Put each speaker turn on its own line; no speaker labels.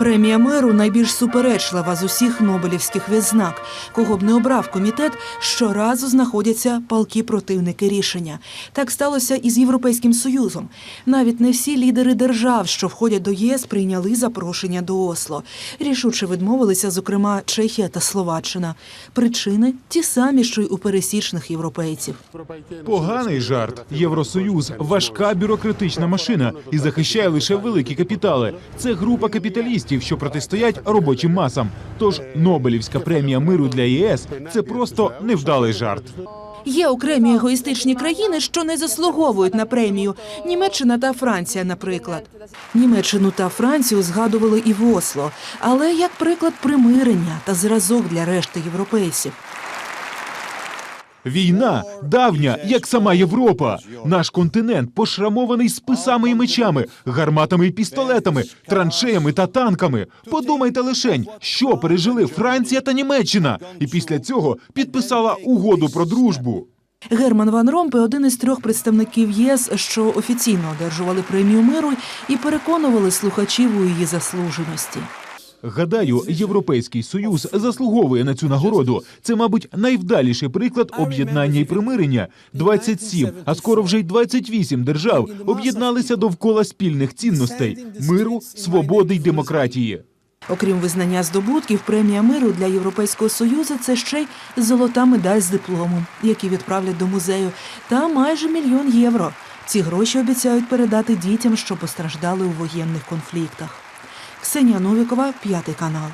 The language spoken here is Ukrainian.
Премія миру найбільш суперечлива з усіх нобелівських відзнак. Кого б не обрав комітет, щоразу знаходяться палкі противники рішення. Так сталося і з Європейським Союзом. Навіть не всі лідери держав, що входять до ЄС, прийняли запрошення до Осло. Рішуче відмовилися, зокрема, Чехія та Словаччина. Причини ті самі, що й у пересічних європейців.
Поганий жарт. Євросоюз важка бюрократична машина і захищає лише великі капітали. Це група капіталістів, що протистоять робочим масам. Тож Нобелівська премія миру для ЄС це просто невдалий жарт.
Є окремі егоїстичні країни, що не заслуговують на премію. Німеччина та Франція, наприклад. Німеччину та Францію згадували і в Осло, але як приклад примирення та зразок для решти європейців.
Війна давня, як сама Європа. Наш континент пошрамований списами і мечами, гарматами і пістолетами, траншеями та танками. Подумайте лишень, що пережили Франція та Німеччина, і після цього підписала угоду про дружбу.
Герман Ван Ромпе – один із трьох представників ЄС, що офіційно одержували премію миру і переконували слухачів у її заслуженості.
Гадаю, Європейський Союз заслуговує на цю нагороду. Це, мабуть, найвдаліший приклад об'єднання і примирення. 27, а скоро вже й 28 держав об'єдналися довкола спільних цінностей миру, свободи й демократії.
Окрім визнання здобутків, премія миру для Європейського Союзу це ще й золота медаль з дипломом, які відправлять до музею, та майже мільйон євро. Ці гроші обіцяють передати дітям, що постраждали у воєнних конфліктах. Ксенія Новікова, п'ятий канал.